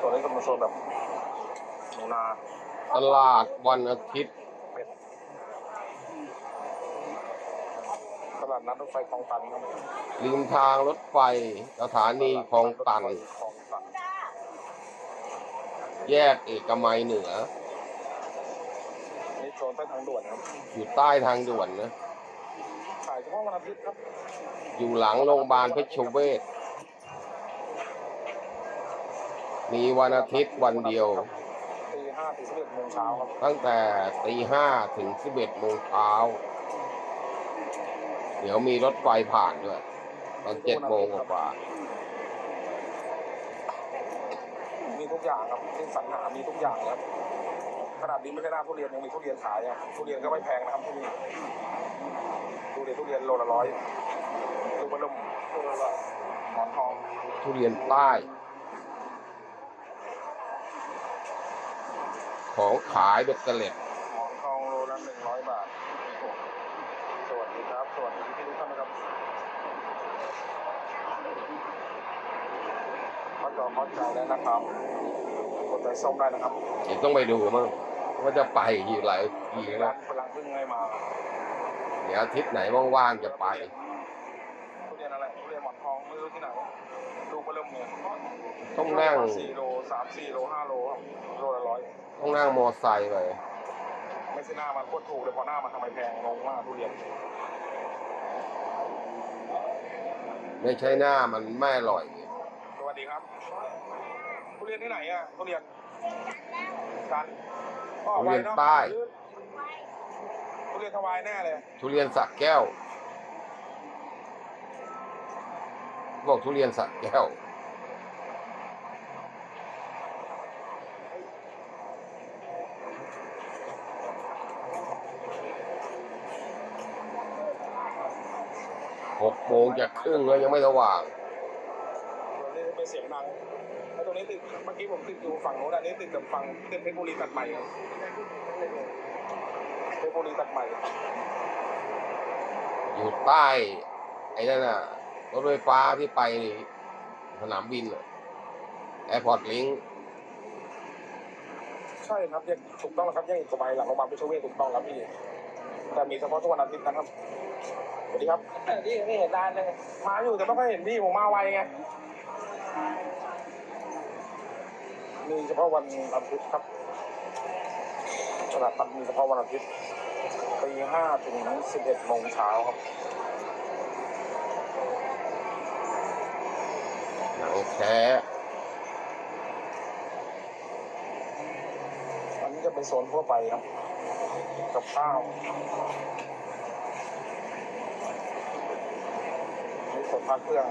ส่วนนี้ก็เป็นโซนแบบหนูนาตลาดวันอาทิตย์เป็ดตลาดนัดรถไฟคลองตันครับริมทางรถไฟสถานีคลองตัน คลองตันแยกเอกมัยเหนือ นี่โซนใต้ทางด่วนครับอยู่ใต้ทางด่วนนะ ขายเฉพาะวันอาทิตย์ครับ อยู่หลังโรงพยาบาลเพชรเวช มีวันอาทิตย์วันเดียว ตีห้าถึงสิบเอ็ดโมงเช้าครับตั้งแต่ตีห้าถึงสิบเอ็ดโมงเช้า เดี๋ยวมีรถไฟผ่านด้วย ตอนเจ็ดโมงกว่ามีทุกอย่างครับที่สรรหามีทุกอย่างครับขนาดนี้ไม่ใช่หน้าทุเรียนยังมีทุเรียนขายอะทุเรียนก็ไม่แพงนะครับที่นี่ทุเรียนทุเรียนโลละร้อยลูกมะลุมลูกละร้อยหมอนทอง ทุเรียนใต้ ของขายเบ็ดเตล็ดหมอนทองโลละหนึ่งร้อยบาท สวัสดีครับ สวัสดีพี่ทุกท่านนะครับมาจอเข้าใจแล้วนะครับกดใจส้มได้นะครับเดี๋ยวต้องไปดูมั่งว่าจะไปอยู่หลายทีร้าแล้วนพลังพึ่งให้มา เดี๋ยวอาทิตย์ไหนว่างๆจะไป ทุเรียนอะไรทุเรียนหมอนทองไม่รู้ที่ไหนลูกมะลุมเนี่ยต้องนั่ง สี่โลสามสี่โลห้าโลครับโลละร้อยต้องนั่งมอไซค์ไปไม่ใช่หน้ามันโคตรถูกเลยพอหน้ามันทำไมแพงงงมากทุเรียนไม่ใช่หน้ามันไม่อร่อยสวัสดีครับทุเรียนที่ไหนอะทุเรียนจันทร์ก็ทุไวเรียนเนาะใต้ทุเรียนทวายแน่เลย ทุเรียนสักแก้ว บอกทุเรียนสักแก้ว หกโมงจะครึ่งแล้วยังไม่สว่างตัวนี้เป็นเสียงดังแล้วตรงนี้ติดเมื่อกี้ผมติดอยู่ฝั่งโน้นอันนี้ติดกับฝั่งติดเพชรบุรีตัดใหม่ครับเพชรบุรีตัดใหม่ อยู่ใต้ ไอ้นั่นน่ะ รถไฟฟ้าที่ไปสนามบินแอร์พอร์ตลิงใช่ครับยังถูกต้องแล้วครับยังอีกกว่าใบหลังโรงพยาบาลพิชเวศถูกต้องครับพี่แต่มีเฉพาะทุกวันอาทิตย์นะครับสวัสดีครับนี่ไม่เห็นนานเลยมาอยู่แต่ไม่ค่อยเห็นพี่ผมมาไวไงมีเฉพาะวันอาทิตย์ครับตลาดนัดมีเฉพาะวันอาทิตย์ตีห้าถึงสิบเอ็ดโมงเช้าครับ แท้อันนี้จะเป็นโซนทั่วไปครับ กับข้าวนี่โซนพักเครื่อง